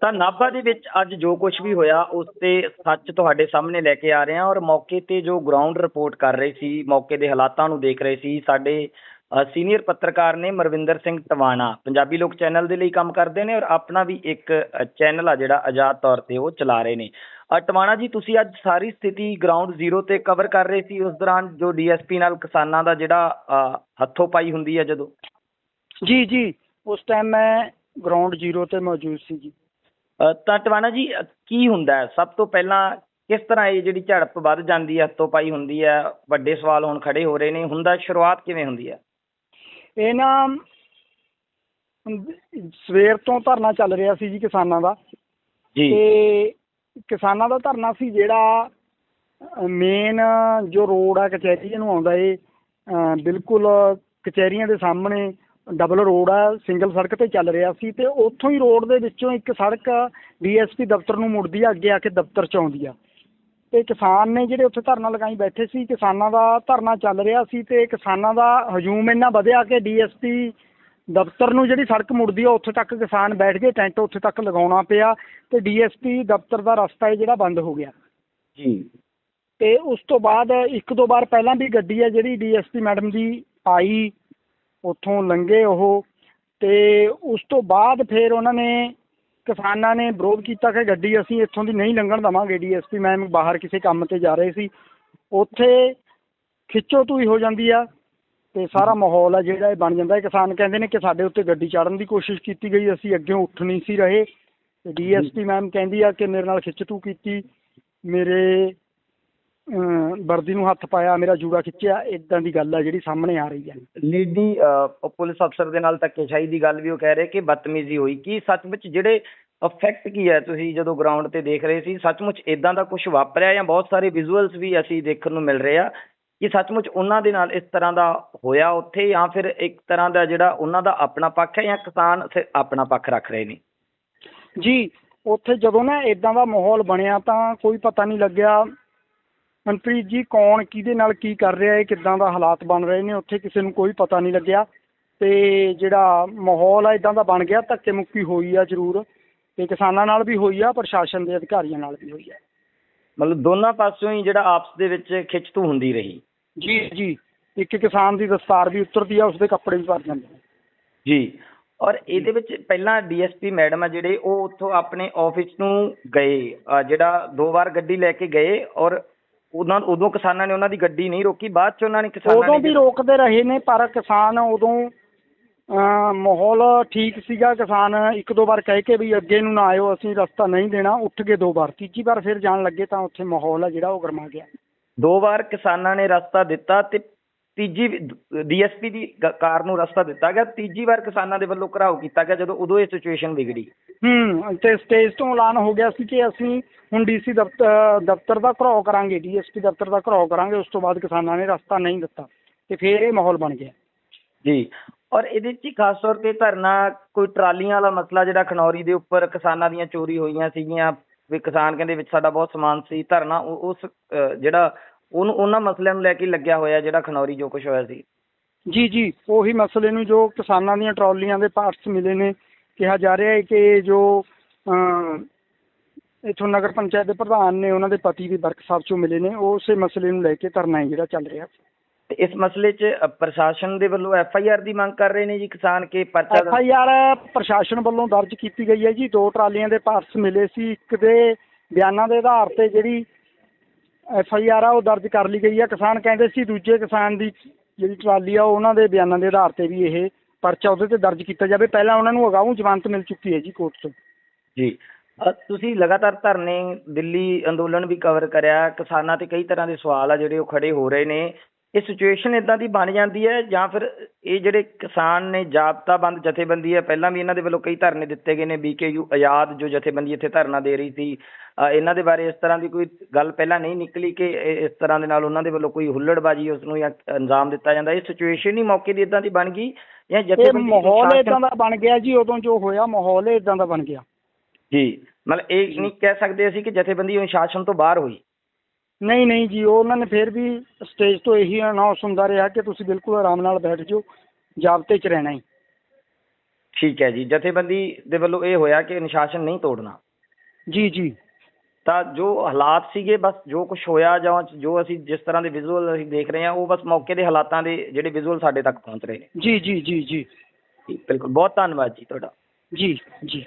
ਤਾਂ ਨਾਭਾ ਦੇ ਵਿੱਚ ਅੱਜ ਜੋ ਕੁਝ ਵੀ ਹੋਇਆ, ਉਸ ਤੇ ਸੱਚ ਤੁਹਾਡੇ ਸਾਹਮਣੇ ਲੈ ਕੇ ਆ ਰਹੇ ਹਾਂ ਔਰ ਮੌਕੇ ਤੇ ਜੋ ਗਰਾਊਂਡ ਰਿਪੋਰਟ ਕਰ ਰਹੇ ਸੀ, ਮੌਕੇ ਦੇ ਹਾਲਾਤਾਂ ਨੂੰ ਦੇਖ ਰਹੇ ਸੀ, ਸਾਡੇ ਸੀਨੀਅਰ ਪੱਤਰਕਾਰ ਨੇ ਮਰਵਿੰਦਰ ਸਿੰਘ ਟਵਾਣਾ, ਪੰਜਾਬੀ ਲੋਕ ਚੈਨਲ ਦੇ ਲਈ ਕੰਮ ਕਰਦੇ ਨੇ ਔਰ ਆਪਣਾ ਵੀ ਇੱਕ ਚੈਨਲ ਆ ਜਿਹੜਾ ਆਜ਼ਾਦ ਤੌਰ ਤੇ ਉਹ ਚਲਾ ਰਹੇ ਨੇ। ਟਵਾਣਾ ਜੀ, ਤੁਸੀਂ ਅੱਜ ਸਾਰੀ ਸਥਿਤੀ ਗਰਾਊਂਡ ਜ਼ੀਰੋ ਤੇ ਕਵਰ ਕਰ ਰਹੇ ਸੀ, ਉਸ ਦੌਰਾਨ ਜੋ ਡੀਐਸਪੀ ਨਾਲ ਕਿਸਾਨਾਂ ਦਾ ਜਿਹੜਾ ਹੱਥੋਂ ਪਾਈ ਹੁੰਦੀ ਹੈ ਜਦੋਂ? ਜੀ ਜੀ, ਉਸ ਟਾਈਮ ਮੈਂ ਗਰਾਊਂਡ ਜ਼ੀਰੋ ਤੇ ਮੌਜੂਦ ਸੀ ਜੀ। ਤਾਂ ਟਵਾਣਾ ਜੀ ਕੀ ਹੁੰਦਾ ਹੈ? ਸਭ ਤੋਂ ਪਹਿਲਾਂ ਕਿਸ ਤਰ੍ਹਾਂ ਇਹ ਜਿਹੜੀ ਝੜਪ ਵੱਧ ਜਾਂਦੀ ਹੈ ਹੱਥੋਂ ਪਾਈ ਹੁੰਦੀ ਹੈ ਵੱਡੇ ਸਵਾਲ ਹੁਣ ਖੜੇ ਹੋ ਰਹੇ ਨੇ ਹੁੰਦਾ ਸ਼ੁਰੂਆਤ ਕਿਵੇਂ ਹੁੰਦੀ ਹੈ? ਇਹ ਨਾ ਸਵੇਰ ਤੋਂ ਧਰਨਾ ਚੱਲ ਰਿਹਾ ਸੀ ਜੀ ਕਿਸਾਨਾਂ ਦਾ। ਜੀ। ਤੇ ਕਿਸਾਨਾਂ ਦਾ ਧਰਨਾ ਸੀ ਜਿਹੜਾ ਮੇਨ ਜੋ ਰੋਡ ਆ ਕਚਹਿਰੀ ਨੂੰ ਆਉਂਦਾ ਏ ਬਿਲਕੁਲ ਕਚਹਿਰੀਆਂ ਦੇ ਸਾਹਮਣੇ ਡਬਲ ਰੋਡ ਆ ਸਿੰਗਲ ਸੜਕ ਤੇ ਚੱਲ ਰਿਹਾ ਸੀ ਤੇ ਉੱਥੋਂ ਹੀ ਰੋਡ ਦੇ ਵਿੱਚੋਂ ਇੱਕ ਸੜਕ ਡੀਐਸਪੀ ਦਫ਼ਤਰ ਨੂੰ ਮੁੜਦੀ ਆ ਅੱਗੇ ਆ ਕੇ ਦਫ਼ਤਰ ਚ ਆਉਂਦੀ ਆ। ਤੇ ਕਿਸਾਨ ਨੇ ਜਿਹੜੇ ਉੱਥੇ ਧਰਨਾ ਲਗਾਈ ਬੈਠੇ ਸੀ ਕਿਸਾਨਾਂ ਦਾ ਧਰਨਾ ਚੱਲ ਰਿਹਾ ਸੀ ਤੇ ਕਿਸਾਨਾਂ ਦਾ ਹਜੂਮ ਇੰਨਾ ਵਧਿਆ ਕਿ ਡੀਐਸਪੀ ਦਫ਼ਤਰ ਨੂੰ ਜਿਹੜੀ ਸੜਕ ਮੁੜਦੀ ਆ ਉੱਥੇ ਤੱਕ ਕਿਸਾਨ ਬੈਠ ਗਏ ਟੈਂਟ ਉੱਥੇ ਤੱਕ ਲਗਾਉਣਾ ਪਿਆ ਤੇ ਡੀਐਸਪੀ ਦਫ਼ਤਰ ਦਾ ਰਸਤਾ ਹੈ ਜਿਹੜਾ ਬੰਦ ਹੋ ਗਿਆ। ਜੀ। ਤੇ ਉਸ ਤੋਂ ਬਾਅਦ ਇੱਕ ਦੋ ਵਾਰ ਪਹਿਲਾਂ ਵੀ ਗੱਡੀ ਹੈ ਜਿਹੜੀ ਡੀਐਸਪੀ ਮੈਡਮ ਦੀ ਆਈ ਉੱਥੋਂ ਲੰਘੇ ਉਹ ਤੇ ਉਸ ਤੋਂ ਬਾਅਦ ਫਿਰ ਉਹਨਾਂ ਨੇ ਕਿਸਾਨਾਂ ਨੇ ਵਿਰੋਧ ਕੀਤਾ ਕਿ ਗੱਡੀ ਅਸੀਂ ਇੱਥੋਂ ਦੀ ਨਹੀਂ ਲੰਘਣ ਦੇਵਾਂਗੇ ਡੀਐਸਪੀ ਮੈਮ ਬਾਹਰ ਕਿਸੇ ਕੰਮ ਤੇ ਜਾ ਰਹੇ ਸੀ। ਉੱਥੇ ਖਿੱਚੋ ਧੂਈ ਹੋ ਜਾਂਦੀ ਆ ਤੇ ਸਾਰਾ ਮਾਹੌਲ ਆ ਜਿਹੜਾ ਇਹ ਬਣ ਜਾਂਦਾ। ਹੈ ਕਿਸਾਨ ਕਹਿੰਦੇ ਨੇ ਕਿ ਸਾਡੇ ਉੱਤੇ ਗੱਡੀ ਚਾੜਨ ਦੀ ਕੋਸ਼ਿਸ਼ ਕੀਤੀ ਗਈ, ਅਸੀਂ ਅੱਗੇ ਉੱਠ ਨਹੀਂ ਸੀ ਰਹੇ। ਤੇ ਡੀਐਸਪੀ ਮੈਮ ਕਹਿੰਦੀ ਆ ਕਿ ਮੇਰੇ ਨਾਲ ਖਿੱਚ ਧੂ ਕੀਤੀ। ਮੇਰੇ ਵਰਦੀ ਨੂੰ ਹੱਥ ਪਾਇਆ ਮੇਰਾ ਜੂੜਾ ਖਿੱਚਿਆ ਇਦਾਂ ਦੀ ਗੱਲ ਆ ਜਿਹੜੀ ਸਾਹਮਣੇ ਆ ਰਹੀ ਹੈ ਲੇਡੀ ਅ, ਪੁਲਿਸ ਅਫਸਰ ਦੇ ਨਾਲ ਧੱਕੇਸ਼ਾਹੀ ਦੀ ਗੱਲ ਵੀ ਉਹ ਕਹਿ ਰਹੇ ਕਿ ਬਦਤਮੀਜ਼ੀ ਹੋਈ। ਕੀ ਸੱਚਮੁੱਚ ਜਿਹੜੇ ਇਫੈਕਟ ਕੀ ਹੈ ਤੁਸੀਂ ਜਦੋਂ ਗਰਾਊਂਡ ਤੇ ਦੇਖ ਰਹੇ ਸੀ ਸੱਚਮੁੱਚ ਇਦਾਂ ਦਾ ਕੁਝ ਵਾਪਰਿਆ ਜਾਂ ਬਹੁਤ ਸਾਰੇ ਵਿਜ਼ੂਅਲਸ ਵੀ ਅਸੀਂ ਦੇਖਣ ਨੂੰ ਮਿਲ ਰਹੇ ਆ? ਕਿ ਸੱਚਮੁੱਚ ਉਹਨਾਂ ਦੇ ਨਾਲ ਇਸ ਤਰ੍ਹਾਂ ਦਾ ਹੋਇਆ ਉੱਥੇ ਜਾਂ ਫਿਰ ਇੱਕ ਤਰ੍ਹਾਂ ਦਾ ਜਿਹੜਾ ਉਹਨਾਂ ਦਾ ਆਪਣਾ ਪੱਖ ਹੈ ਜਾਂ ਕਿਸਾਨ ਸਿ- ਆਪਣਾ ਪੱਖ ਰੱਖ ਰਹੇ ਨੇ? ਜੀ ਉੱਥੇ ਜਦੋਂ ਨਾ ਇਦਾਂ ਦਾ ਮਾਹੌਲ ਬਣਿਆ ਤਾਂ ਕੋਈ ਪਤਾ ਨਹੀਂ ਲੱਗਿਆ ਮਨਪ੍ਰੀਤ ਜੀ ਕੌਣ ਕਿਹਦੇ ਨਾਲ ਕੀ ਕਰ ਰਿਹਾ ਹੈ ਕਿੱਦਾਂ ਦਾ ਹਾਲਾਤ ਬਣ ਰਹੇ ਨੇ ਉੱਥੇ ਕਿਸੇ ਨੂੰ ਕੋਈ ਪਤਾ ਨਹੀਂ ਲੱਗਿਆ। ਤੇ ਜਿਹੜਾ ਮਾਹੌਲ ਆ ਇਦਾਂ ਦਾ ਬਣ ਗਿਆ ਧੱਕੇ ਮੁੱਕੀ ਹੋਈ ਆ ਜ਼ਰੂਰ। ਤੇ ਕਿਸਾਨਾਂ ਨਾਲ ਵੀ ਹੋਈ ਆ ਪ੍ਰਸ਼ਾਸਨ ਦੇ ਅਧਿਕਾਰੀਆਂ ਨਾਲ ਵੀ ਹੋਈ ਆ। ਮਤਲਬ ਦੋਨਾਂ ਪਾਸਿਓਂ ਹੀ ਜਿਹੜਾ ਆਪਸ ਦੇ ਵਿੱਚ ਖਿੱਚਤੂ ਹੁੰਦੀ ਰਹੀ। ਜੀ ਜੀ। ਇੱਕ ਕਿਸਾਨ ਦੀ ਦਸਤਾਰ ਵੀ ਉਤਰਦੀ ਆ ਉਸਦੇ ਕੱਪੜੇ ਵੀ ਭਰ ਜਾਂਦੇ ਨੇ। ਜੀ। ਔਰ ਇਹਦੇ ਵਿੱਚ ਪਹਿਲਾਂ ਡੀਐਸਪੀ ਮੈਡਮ ਆ ਜਿਹੜੇ ਉਹ ਉੱਥੋਂ ਆਪਣੇ ਆਫਿਸ ਨੂੰ ਗਏ। ਅਹ ਜਿਹੜਾ ਦੋ ਵਾਰ ਗੱਡੀ ਲੈ ਕੇ ਗਏ ਔਰ ਉਹਨਾਂ ਉਦੋਂ ਕਿਸਾਨਾਂ ਨੇ ਉਹਨਾਂ ਦੀ ਗੱਡੀ ਨਹੀਂ ਰੋਕੀ ਬਾਅਦ ਚ ਉਹਨਾਂ ਨੇ ਕਿਸਾਨਾਂ ਉਦੋਂ ਵੀ ਰੋਕਦੇ ਰਹੇ ਨੇ ਪਰ ਕਿਸਾਨ ਉਦੋਂ ਅਹ, ਮਾਹੌਲ ਠੀਕ ਸੀਗਾ। ਕਿਸਾਨ ਇੱਕ ਦੋ ਵਾਰ ਕਹਿ ਕੇ ਵੀ ਅੱਗੇ ਨੂੰ ਨਾ ਆਇਓ ਅਸੀਂ ਰਸਤਾ ਨਹੀਂ ਦੇਣਾ ਉੱਠ ਗਏ ਦੋ ਵਾਰ। ਤੀਜੀ ਵਾਰ ਫਿਰ ਜਾਣ ਲੱਗੇ ਤਾਂ ਉੱਥੇ ਮਾਹੌਲ ਆ ਜਿਹੜਾ ਉਹ ਗਰਮਾ ਗਿਆ। ਦੋ ਵਾਰ ਕਿਸਾਨਾਂ ਨੇ ਰਸਤਾ ਦਿੱਤਾ ਤੇ ਤੀਜੀ ਡੀਐਸਪੀ ਦੀ ਕਾਰ ਨੂੰ ਰਸਤਾ ਦਿੱਤਾ ਗਿਆ। ਤੀਜੀ ਵਾਰ ਕਿਸਾਨਾਂ ਦੇ ਵੱਲੋਂ ਘਰਾਓ ਕੀਤਾ ਗਿਆ ਜਦੋਂ ਉਦੋਂ ਇਹ ਸਿਚੁਏਸ਼ਨ ਵਿਗੜੀ। ਹੂੰ ਤੇ ਸਟੇਜ ਤੋਂ ਐਲਾਨ ਹੋ ਗਿਆ ਸੀ ਕਿ ਅਸੀਂ ਹੁਣ ਡੀਸੀ ਦਫ਼ਤਰ ਦਾ ਘਰਾਓ ਕਰਾਂਗੇ ਡੀਐਸਪੀ ਦਫ਼ਤਰ ਦਾ ਘਰਾਓ ਕਰਾਂਗੇ ਉਸ ਤੋਂ ਬਾਅਦ ਕਿਸਾਨਾਂ ਨੇ ਰਸਤਾ ਨਹੀਂ ਦਿੱਤਾ। ਤੇ ਫਿਰ ਇਹ ਮਾਹੌਲ ਬਣ ਗਿਆ। ਜੀ ਔਰ ਇਹਦੇ 'ਚ ਹੀ ਖਾਸ ਤੌਰ ਤੇ ਧਰਨਾ ਕੋਈ ਟਰਾਲੀਆਂ ਵਾਲਾ ਮਸਲਾ ਜਿਹੜਾ ਖਨੌਰੀ ਦੇ ਉੱਪਰ ਕਿਸਾਨਾਂ ਦੀਆਂ ਚੋਰੀ ਹੋਈਆਂ ਸੀਗੀਆਂ ਵੀ ਕਿਸਾਨ ਕਹਿੰਦੇ ਵਿੱਚ ਸਾਡਾ ਬਹੁਤ ਸਮਾਨ ਸੀ ਧਰਨਾ ਉਸ ਜਿਹੜਾ ਉਹਨੂੰ ਉਹਨਾਂ ਮਸਲਿਆਂ ਨੂੰ ਲੈ ਕੇ ਲੱਗਿਆ ਹੋਇਆ ਜਿਹੜਾ ਖਨੌਰੀ ਜੋ ਕੁਝ ਹੋਇਆ ਸੀ। ਜੀ ਜੀ ਉਹੀ ਮਸਲੇ ਨੂੰ ਜੋ ਕਿਸਾਨਾਂ ਦੀਆਂ ਟਰਾਲੀਆਂ ਦੇ ਪਾਰਟਸ ਮਿਲੇ ਨੇ ਕਿਹਾ ਜਾ ਰਿਹਾ ਹੈ ਕਿ ਜੋ ਇੱਥੋਂ ਨਗਰ ਪੰਚਾਇਤ ਦੇ ਪ੍ਰਧਾਨ ਨੇ ਉਹਨਾਂ ਦੇ ਪਤੀ ਵੀ ਵਰਕਸ਼ਾਪ ਚੋਂ ਮਿਲੇ ਨੇ ਉਸੇ ਮਸਲੇ ਨੂੰ ਲੈ ਕੇ ਧਰਨਾ ਹੈ ਜਿਹੜਾ ਚੱਲ ਰਿਹਾ। ਤੇ ਇਸ ਮਸਲੇ 'ਚ ਪ੍ਰਸ਼ਾਸਨ ਦੇ ਵੱਲੋਂ ਐਫ ਆਈ ਆਰ ਦੀ ਮੰਗ ਕਰ ਰਹੇ ਨੇ ਜੀ ਕਿਸਾਨ ਕੇ ਪਰਚਾ ਐਫ ਆਈ ਆਰ ਪ੍ਰਸ਼ਾਸਨ ਵੱਲੋਂ ਦਰਜ ਕੀਤੀ ਗਈ ਹੈ ਜੀ ਦੋ ਟਰਾਲੀਆਂ ਦੇ ਪਾਰਟਸ ਮਿਲੇ ਸੀ ਇੱਕ ਦੇ ਬਿਆਨਾਂ ਦੇ ਆਧਾਰ ਤੇ ਜਿਹੜੀ ਐਫ ਆਈ ਆਰ ਆ ਉਹ ਦਰਜ ਕਰ ਲਈ ਗਈ ਹੈ ਕਿਸਾਨ ਕਹਿੰਦੇ ਸੀ ਦੂਜੇ ਕਿਸਾਨ ਦੀ ਜਿਹੜੀ ਟਰਾਲੀ ਆ, ਉਹਨਾਂ ਦੇ ਬਿਆਨਾਂ ਦੇ ਆਧਾਰ ਤੇ ਵੀ ਇਹ ਪਰਚਾ ਉਹਦੇ ਤੇ ਦਰਜ ਕੀਤਾ ਜਾਵੇ। ਪਹਿਲਾਂ ਉਹਨਾਂ ਨੂੰ ਅਗਾਊਂ ਜ਼ਮਾਨਤ ਮਿਲ ਚੁੱਕੀ ਹੈ ਜੀ ਕੋਰਟ ਤੋਂ। ਜੀ। ਤੁਸੀਂ ਲਗਾਤਾਰ ਧਰਨੇ, ਦਿੱਲੀ ਅੰਦੋਲਨ ਵੀ ਕਵਰ ਕਰਿਆ। ਕਿਸਾਨਾਂ ਤੇ ਕਈ ਤਰ੍ਹਾਂ ਦੇ ਸਵਾਲ ਆ ਜਿਹੜੇ ਉਹ ਖੜੇ ਹੋ ਰਹੇ ਨੇ। ਇਹ ਸਿਚੁਏਸ਼ਨ ਇਦਾਂ ਦੀ ਬਣ ਜਾਂਦੀ ਹੈ ਜਾਂ ਫਿਰ ਇਹ ਜਿਹੜੇ ਕਿਸਾਨ ਨੇ ਜਾਬਤਾ ਬੰਦ ਜਥੇਬੰਦੀ ਹੈ ਪਹਿਲਾਂ ਵੀ ਇਹਨਾਂ ਦੇ ਵੱਲੋਂ ਕਈ ਧਰਨੇ ਦਿੱਤੇ ਗਏ ਨੇ ਬੀਕੇਯੂ ਆਜ਼ਾਦ ਜੋ ਜਥੇਬੰਦੀ ਇੱਥੇ ਧਰਨਾ ਦੇ ਰਹੀ ਸੀ ਇਹਨਾਂ ਦੇ ਬਾਰੇ ਇਸ ਤਰ੍ਹਾਂ ਦੀ ਕੋਈ ਗੱਲ ਪਹਿਲਾਂ ਨਹੀਂ ਨਿਕਲੀ ਕਿ ਇਸ ਤਰ੍ਹਾਂ ਦੇ ਨਾਲ ਉਹਨਾਂ ਦੇ ਵੱਲੋਂ ਕੋਈ ਹੁੱਲੜਬਾਜੀ ਉਸ ਨੂੰ ਜਾਂ ਅੰਜਾਮ ਦਿੱਤਾ ਜਾਂਦਾ ਇਹ ਸਿਚੁਏਸ਼ਨ ਹੀ ਮੌਕੇ ਦੀ ਇਦਾਂ ਦੀ ਬਣ ਗਈ ਜਾਂ ਇਹ ਜਥੇਬੰਦੀ ਮਾਹੌਲ ਇਦਾਂ ਦਾ ਬਣ ਗਿਆ ਜੀ ਉਦੋਂ ਜੋ ਹੋਇਆ ਮਾਹੌਲ ਇਦਾਂ ਦਾ ਬਣ ਗਿਆ। ਜੀ ਮਤਲਬ ਇਹ ਨਹੀਂ ਕਹਿ ਸਕਦੇ ਅਸੀਂ ਕਿ ਜਥੇਬੰਦੀ ਅਨੁਸ਼ਾਸਨ ਤੋਂ ਬਾਹਰ ਹੋਈ। ਨਹੀਂ ਨਹੀਂ ਜੀ ਉਹਨਾਂ ਨੇ ਫਿਰ ਵੀ ਸਟੇਜ ਤੋਂ ਇਹੀ ਅਨਾਉਂਸ ਹੁੰਦਾ ਰਿਹਾ ਕਿ ਤੁਸੀਂ ਬਿਲਕੁਲ ਆਰਾਮ ਨਾਲ ਬੈਠ ਜਾਓ ਜਾਬਤੇ 'ਚ ਰਹਿਣਾ ਹੈ। ਠੀਕ ਹੈ ਜੀ ਜਥੇਬੰਦੀ ਦੇ ਵੱਲੋਂ ਇਹ ਹੋਇਆ ਕਿ ਅਨੁਸ਼ਾਸਨ ਨਹੀਂ ਤੋੜਨਾ। ਜੀ ਜੀ। ਤਾਂ ਜੋ ਹਾਲਾਤ ਸੀਗੇ ਬਸ ਜੋ ਕੁਝ ਹੋਇਆ ਜਾਂ ਜੋ ਅਸੀਂ ਜਿਸ ਤਰ੍ਹਾਂ ਦੇ ਵਿਜ਼ੂਅਲ ਅਸੀਂ ਦੇਖ ਰਹੇ ਹਾਂ ਉਹ ਬਸ ਮੌਕੇ ਦੇ ਹਾਲਾਤਾਂ ਦੇ ਜਿਹੜੇ ਵਿਜ਼ੂਅਲ ਸਾਡੇ ਤੱਕ ਪਹੁੰਚ ਰਹੇ ਨੇ। ਜੀ ਜੀ ਜੀ ਜੀ। ਜੀ, ਬਿਲਕੁਲ। ਬਹੁਤ ਧੰਨਵਾਦ ਜੀ ਤੁਹਾਡਾ। ਜੀ ਜੀ।